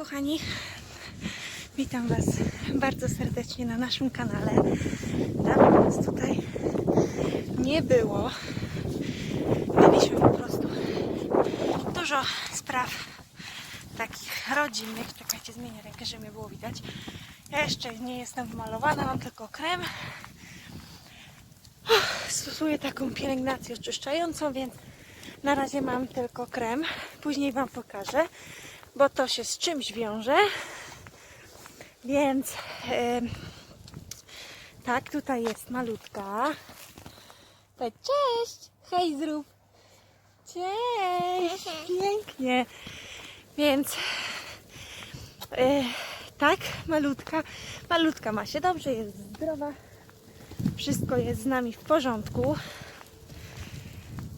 kochani, witam Was bardzo serdecznie na naszym kanale. Dawno nas tutaj nie było. Mieliśmy po prostu dużo spraw takich rodzinnych. Czekajcie, zmienię rękę, żeby mnie było widać. Ja jeszcze nie jestem wymalowana, mam tylko krem. Uff, Stosuję taką pielęgnację oczyszczającą, więc na razie mam tylko krem. Później Wam pokażę, bo to się z czymś wiąże. Więc tak, tutaj jest malutka. Powiedz cześć! Hej, zrób! Cześć! Pięknie! Więc e, tak, malutka. Malutka ma się dobrze, jest zdrowa. Wszystko jest z nami w porządku.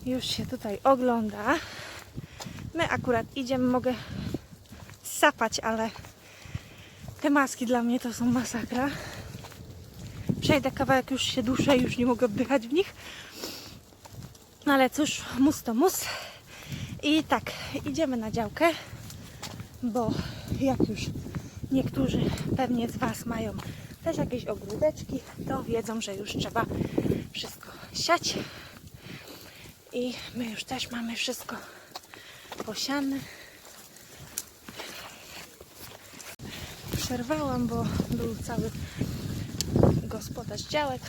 Już się tutaj ogląda. My akurat idziemy, mogę sapać, ale te maski dla mnie to są masakra. Przejdę kawałek, już się duszę, już nie mogę oddychać w nich. No ale cóż, mus to mus. I tak, idziemy na działkę, bo jak już niektórzy pewnie z Was mają też jakieś ogródeczki, to wiedzą, że już trzeba wszystko siać. I my już też mamy wszystko posiane. Przerwałam, bo był cały gospodarz działek.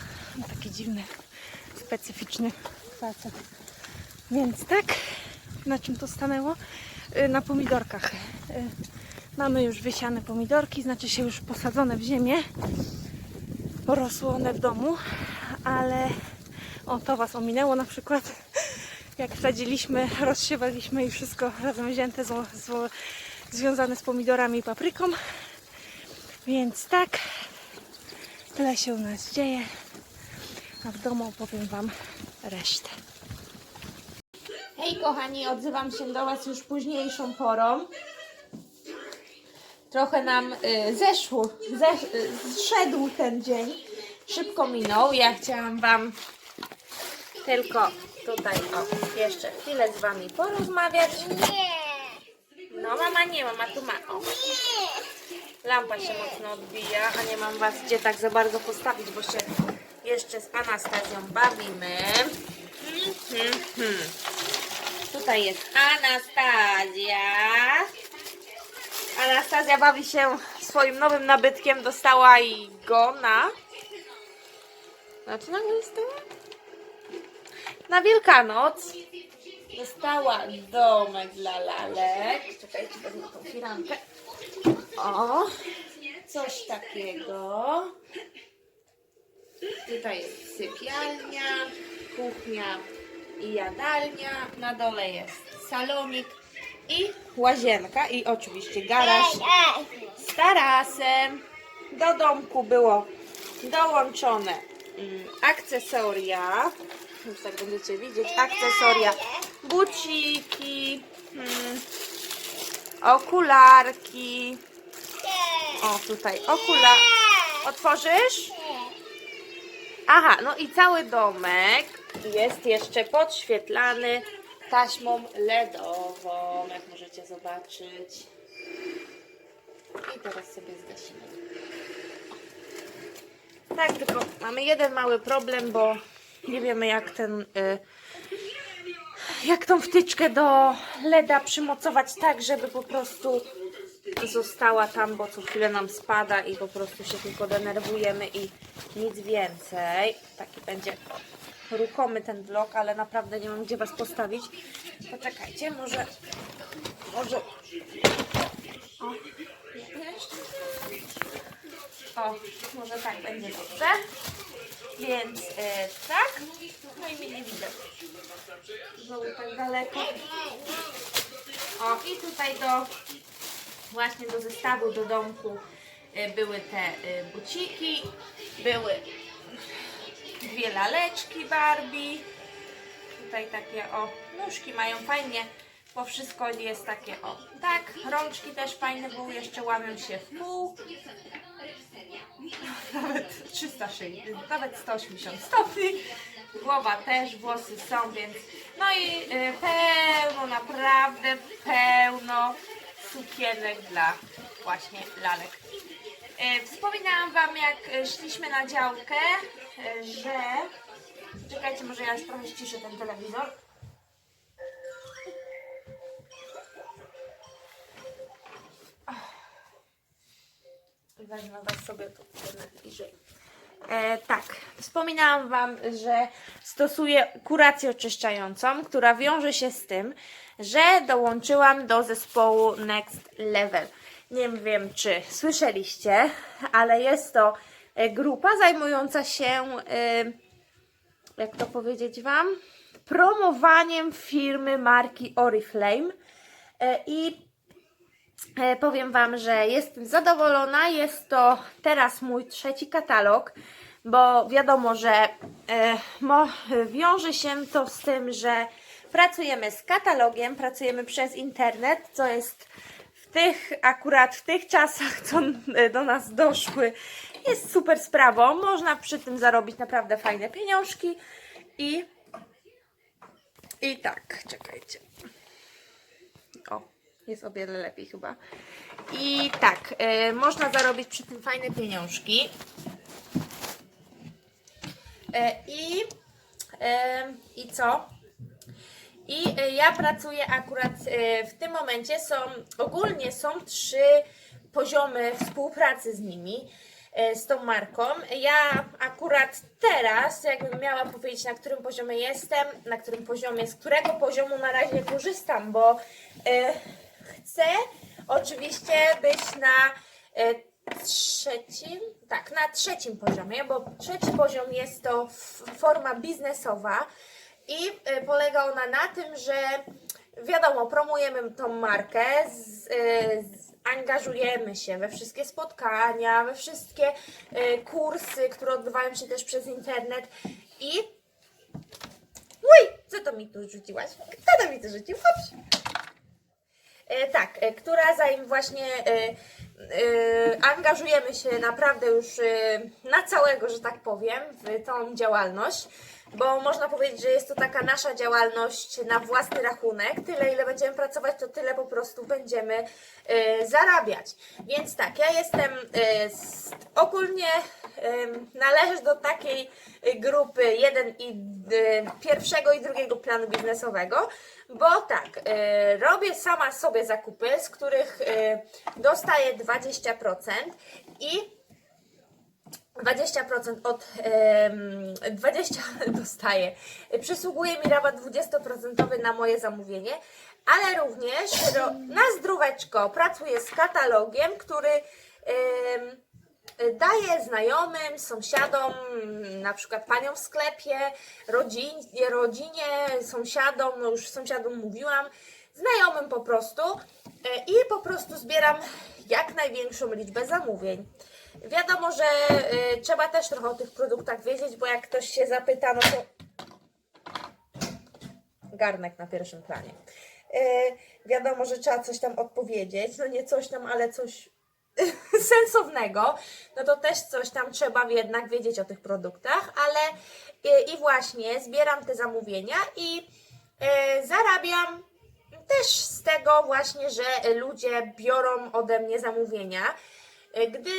Taki dziwny, specyficzny facet. Więc tak, na czym to stanęło? Y, Na pomidorkach. Y, Mamy już wysiane pomidorki, znaczy się już posadzone w ziemię. Porosły one w domu, ale o, to Was ominęło na przykład. Jak wsadziliśmy, rozsiewaliśmy i wszystko razem wzięte z, z, związane z pomidorami i papryką. Więc tak, tyle się u nas dzieje. A w domu opowiem Wam resztę. Hej kochani, odzywam się do Was już późniejszą porą. Trochę nam y, zeszło, zesz, y, zszedł ten dzień. Szybko minął. Ja chciałam Wam tylko tutaj o, jeszcze chwilę z Wami porozmawiać. No mama nie, mama tu ma. O. Lampa się mocno odbija, a nie mam Was gdzie tak za bardzo postawić, bo się jeszcze z Anastazją bawimy. Mhm. Tutaj jest Anastazja. Anastazja bawi się swoim nowym nabytkiem. Dostała i go na... Na co nagle dostała? Na Wielkanoc. Dostała domek dla lalek. Czekajcie, wezmę tą firankę. O, coś takiego. Tutaj jest sypialnia, kuchnia i jadalnia. Na dole jest salonik i łazienka i oczywiście garaż z tarasem. Do domku było dołączone mm, akcesoria. Już tak będziecie widzieć. Akcesoria, buciki, mm, okularki. O, tutaj okular. Otworzysz? Aha, no i cały domek jest jeszcze podświetlany taśmą LEDową, jak możecie zobaczyć. I teraz sobie zgasimy. Tak, tylko mamy jeden mały problem, bo nie wiemy jak ten... Y, jak tą wtyczkę do LEDa przymocować tak, żeby po prostu została tam, bo co chwilę nam spada i po prostu się tylko denerwujemy i nic więcej. Taki będzie ruchomy ten blok, ale naprawdę nie mam gdzie Was postawić. Poczekajcie, może... Może... O, o może tak będzie dobrze. Więc e, tak. No i mnie nie widać. Znowu tak daleko. O, i tutaj do właśnie do zestawu do domku e, były te e, buciki, były dwie laleczki Barbie. Tutaj takie o nóżki mają fajnie, bo wszystko jest takie o tak. Rączki też fajne, bo jeszcze łamią się w pół. Nawet 360, nawet 180 stopni. Głowa też, włosy są, więc no i y, pełno, naprawdę pełno sukienek dla właśnie lalek. E, Wspominałam Wam, jak e, szliśmy na działkę, e, że... Czekajcie, może ja trochę ściszę ten telewizor. Wezmę Was sobie tu bliżej. E, tak, wspominałam Wam, że stosuję kurację oczyszczającą, która wiąże się z tym, że dołączyłam do zespołu Next Level. Nie wiem, czy słyszeliście, ale jest to e, grupa zajmująca się, e, jak to powiedzieć Wam, promowaniem firmy marki Oriflame. E, I Powiem Wam, że jestem zadowolona. Jest to teraz mój trzeci katalog, bo wiadomo, że wiąże się to z tym, że pracujemy z katalogiem, pracujemy przez internet, co jest w tych, akurat w tych czasach, co e, do nas doszły, jest super sprawą. Można przy tym zarobić naprawdę fajne pieniążki i i tak, czekajcie. O, jest o wiele lepiej chyba. I tak, e, można zarobić przy tym fajne pieniążki. E, I, e, I co? I e, ja pracuję akurat e, w tym momencie są, ogólnie są trzy poziomy współpracy z nimi, e, z tą marką. Ja akurat teraz, jakbym miała powiedzieć, na którym poziomie jestem, na którym poziomie, z którego poziomu na razie korzystam, bo chcę oczywiście być na trzecim, tak, na trzecim poziomie, bo trzeci poziom jest to forma biznesowa i e, polega ona na tym, że wiadomo, promujemy tą markę, z, e, z, angażujemy się we wszystkie spotkania, we wszystkie e, kursy, które odbywają się też przez internet i Uj, co to mi tu rzuciłaś? Kto to mi tu rzucił? Chodź. Tak, która zanim właśnie angażujemy się naprawdę już na całego, że tak powiem, w tą działalność, bo można powiedzieć, że jest to taka nasza działalność na własny rachunek. Tyle, ile będziemy pracować, to tyle po prostu będziemy e, zarabiać. Więc tak, ja jestem e, z, ogólnie należę do takiej e, grupy jeden i e, pierwszego i drugiego planu biznesowego, bo tak, e, robię sama sobie zakupy, z których e, dostaję 20% i 20% od em, 20 dostaję. Przysługuje mi rabat 20% na moje zamówienie, ale również na zdróweczko pracuję z katalogiem, który daję znajomym, sąsiadom, na przykład paniom w sklepie, rodzinie, rodzinie sąsiadom, no już sąsiadom mówiłam, znajomym po prostu e, i po prostu zbieram jak największą liczbę zamówień. Wiadomo, że y, trzeba też trochę o tych produktach wiedzieć, bo jak ktoś się zapyta, no to garnek na pierwszym planie. Y, wiadomo, że trzeba coś tam odpowiedzieć, no nie coś tam, ale coś sensownego, no to też coś tam trzeba jednak wiedzieć o tych produktach, ale y, i właśnie zbieram te zamówienia i y, zarabiam też z tego właśnie, że ludzie biorą ode mnie zamówienia. Gdy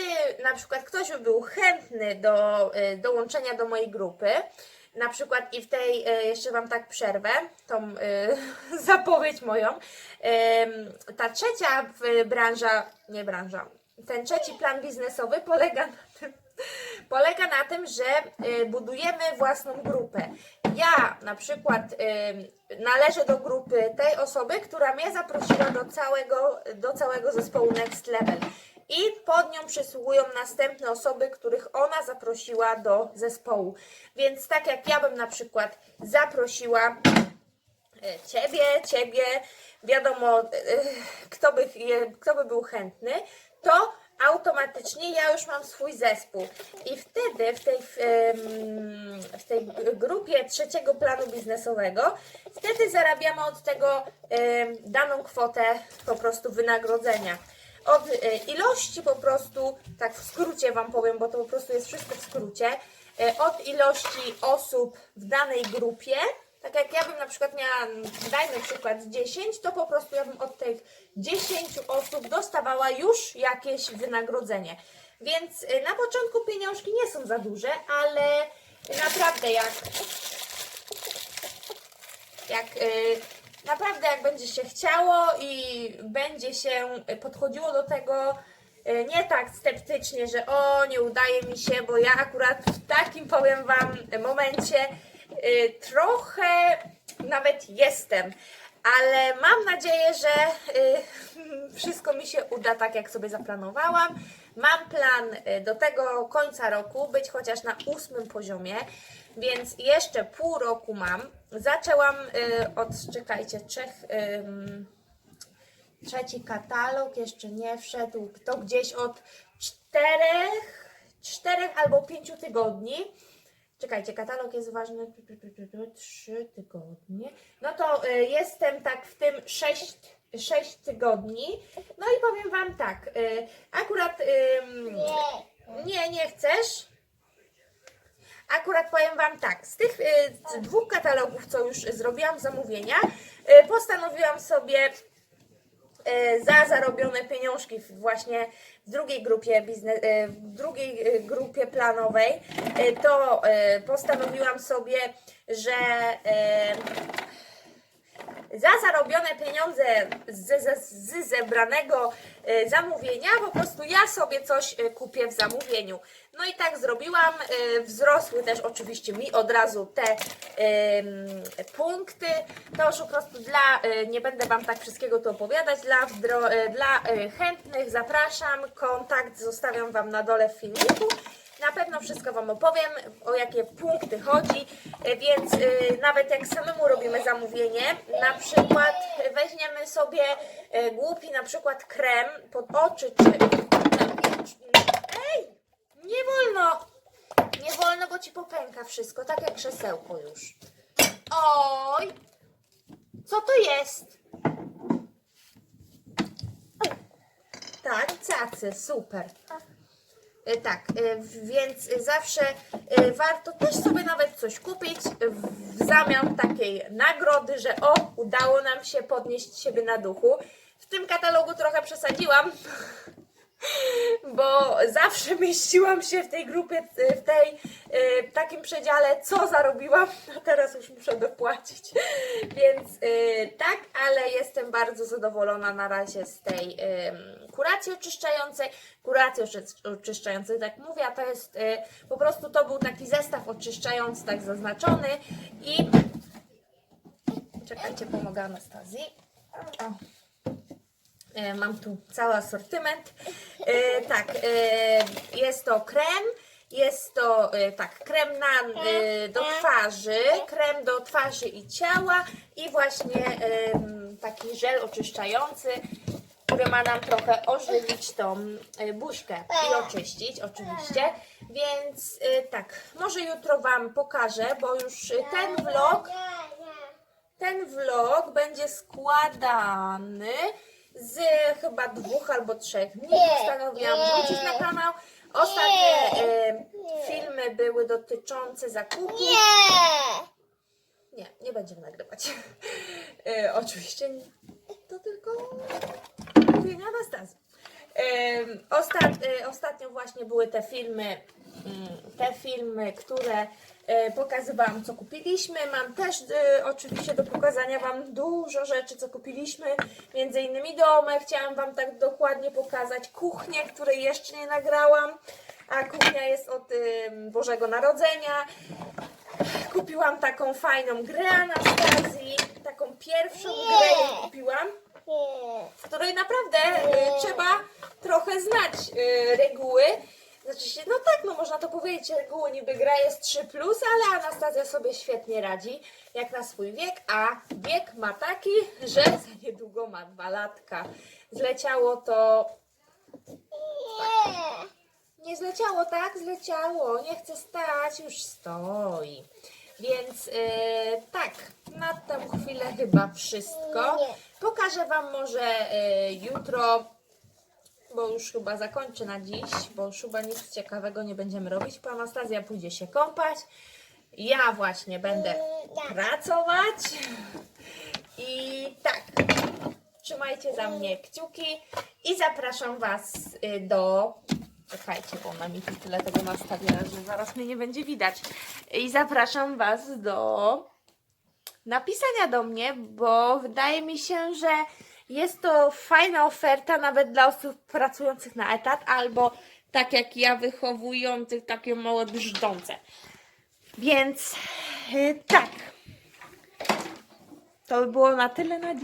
na przykład ktoś by był chętny do y, dołączenia do mojej grupy, na przykład i w tej, y, jeszcze Wam tak przerwę, tą y, zapowiedź moją, ta trzecia branża, nie branża, ten trzeci plan biznesowy polega na tym, polega na tym, że budujemy własną grupę. Ja na przykład należę do grupy tej osoby, która mnie zaprosiła do całego, do całego zespołu Next Level. I pod nią przysługują następne osoby, których ona zaprosiła do zespołu. Więc tak jak ja bym na przykład zaprosiła e, ciebie, ciebie, wiadomo, e, kto by, kto by był chętny, to automatycznie ja już mam swój zespół. I wtedy w tej, w, tej grupie trzeciego planu biznesowego, wtedy zarabiamy od tego daną kwotę po prostu wynagrodzenia. Od e, ilości po prostu, tak w skrócie Wam powiem, bo to po prostu jest wszystko w skrócie, e, od ilości osób w danej grupie, Tak jak ja bym na przykład miała, dajmy przykład 10, to po prostu ja bym od tych 10 osób dostawała już jakieś wynagrodzenie. Więc y, na początku pieniążki nie są za duże, ale naprawdę jak jak naprawdę jak będzie się chciało i będzie się podchodziło do tego y, nie tak sceptycznie, że o nie udaje mi się, bo ja akurat w takim powiem wam momencie y, trochę nawet jestem. Ale mam nadzieję, że y, wszystko mi się uda tak, jak sobie zaplanowałam. Mam plan y, do tego końca roku być chociaż na ósmym poziomie, więc jeszcze pół roku mam. Zaczęłam y, od, czekajcie, trzech, ym, trzeci katalog, jeszcze nie wszedł, to gdzieś od czterech, czterech albo pięciu tygodni. Czekajcie, katalog jest ważny. Trzy tygodnie. No to y, jestem tak w tym sześć, sześć tygodni. No i powiem Wam tak. Y, akurat. ym, nie, nie chcesz? Akurat powiem Wam tak, z tych y, dwóch katalogów, co już zrobiłam zamówienia, y, postanowiłam sobie y, za zarobione pieniążki właśnie w drugiej grupie biznes, w drugiej grupie planowej, to postanowiłam sobie, że za zarobione pieniądze z, z, z zebranego y, zamówienia, po prostu ja sobie coś y, kupię w zamówieniu. No i tak zrobiłam. y, Wzrosły też oczywiście mi od razu te punkty. To już po prostu dla, nie będę Wam tak wszystkiego tu opowiadać, dla, dla chętnych zapraszam. Kontakt zostawiam Wam na dole w filmiku. Na pewno wszystko Wam opowiem, o jakie punkty chodzi, y, więc y, nawet jak samemu robimy zamówienie, na przykład weźmiemy sobie y, głupi na przykład krem pod oczy czy... Ej! Nie wolno! Nie wolno, bo Ci popęka wszystko, tak jak krzesełko już. Oj! Co to jest? Tak, cacy, super. Y, Tak, y, więc zawsze y, warto też sobie nawet coś kupić w zamian takiej nagrody, że o, udało nam się podnieść siebie na duchu. W tym katalogu trochę przesadziłam, bo zawsze mieściłam się w tej grupie, w tej y, takim przedziale, co zarobiłam, a teraz już muszę dopłacić. Więc y, tak, ale jestem bardzo zadowolona na razie z tej ym, kuracji oczyszczającej. Kuracji oczy- oczyszczającej, tak mówię, a to jest po prostu to był taki zestaw oczyszczający, tak zaznaczony i czekajcie, pomogę Anastazji. O. E, Mam tu cały asortyment. E, tak, e, jest to krem, jest to tak, krem na, do twarzy, krem do twarzy i ciała i właśnie taki żel oczyszczający, który ma nam trochę ożywić tą buźkę i oczyścić oczywiście. Więc tak, może jutro Wam pokażę, bo już ten vlog ten vlog będzie składany z chyba dwóch albo trzech dni. Postanowiłam wrócić na kanał. Ostatnie e, filmy były dotyczące zakupów. Nie, nie będziemy nagrywać. E, oczywiście nie. to tylko mówienie Anastazji. Ostat, e, ostatnio właśnie były te filmy, mm, te filmy, które e, pokazywałam, co kupiliśmy. Mam też e, oczywiście do pokazania Wam dużo rzeczy, co kupiliśmy. Między innymi domek. Chciałam Wam tak dokładnie pokazać kuchnię, której jeszcze nie nagrałam. A kuchnia jest od em, Bożego Narodzenia. Kupiłam taką fajną grę Anastazji. Taką pierwszą grę kupiłam w której naprawdę y, trzeba trochę znać y, reguły. Znaczy się, no tak, no można to powiedzieć, reguły niby gra jest 3, ale Anastazja sobie świetnie radzi, jak na swój wiek, a wiek ma taki, że za niedługo ma dwa latka. Zleciało to. Nie zleciało, tak? Zleciało. Nie chce stać, już stoi. Więc y, tak, na tę chwilę chyba wszystko. Nie. Pokażę Wam może y, jutro, bo już chyba zakończę na dziś, bo już chyba nic ciekawego nie będziemy robić, bo Anastazja pójdzie się kąpać. Ja właśnie będę pracować. I tak, trzymajcie za mnie kciuki i zapraszam Was y, do. Czekajcie, bo ona mi tu tyle tego nastawia, że zaraz mnie nie będzie widać. I zapraszam Was do napisania do mnie, bo wydaje mi się, że jest to fajna oferta nawet dla osób pracujących na etat albo tak jak ja wychowujących takie małe brzdące. Więc y, tak. To by było na tyle na dziś.